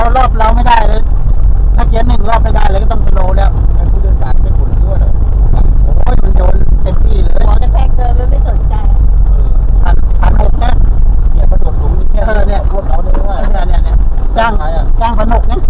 เรารอบเราไม่ได้เลย ถ้าเกียร์หนึ่งรอบไม่ได้เลยก็ต้องสโลแล้วเป็นผู้โดยสารเป็นบุญด้วยเหรอโอ้ยมันโยนเต็มที่เลยหัวกระแทกเกินไม่สนใจพันพันหกนะเนี่ยกระโดดหลุมนี่เนี่เนี่ยรถเราเนี่ยเนี่ยเนี่ยจ้างอะไรอะจ้างพันหกนี่ย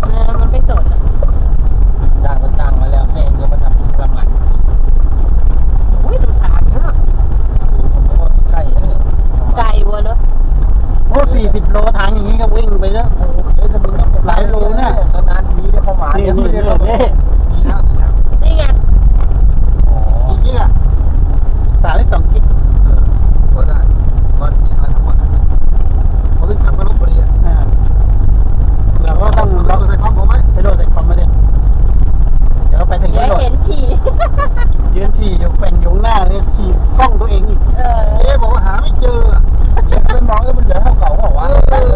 ขี่อยู่แข่งอยู่หน้าเลยขี่กล้องตัวเองอีกเอ๊ะบอกว่าหาไม่เจอเป็นน้องก็มันเหลือเท่าเก่าเกว่าวะเออ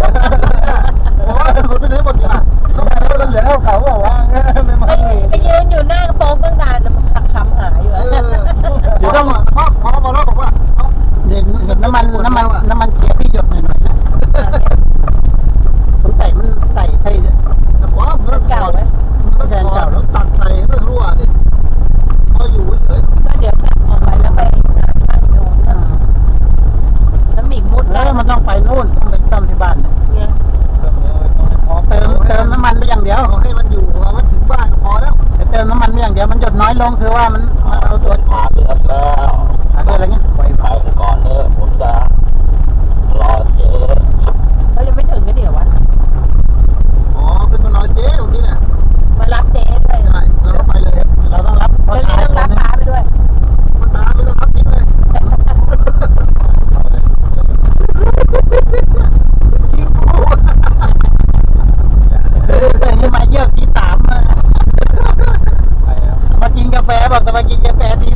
ผมว่าคนไปไหนหมดอะเขาบอกว่ามันเหลือเท่าเก่าเปล่าวะไม่มาไปยืนอยู่หน้า ดี๋มันหยดน้อยลงคือว่ามันเอาตัวช้า apa tu bagi JPR ni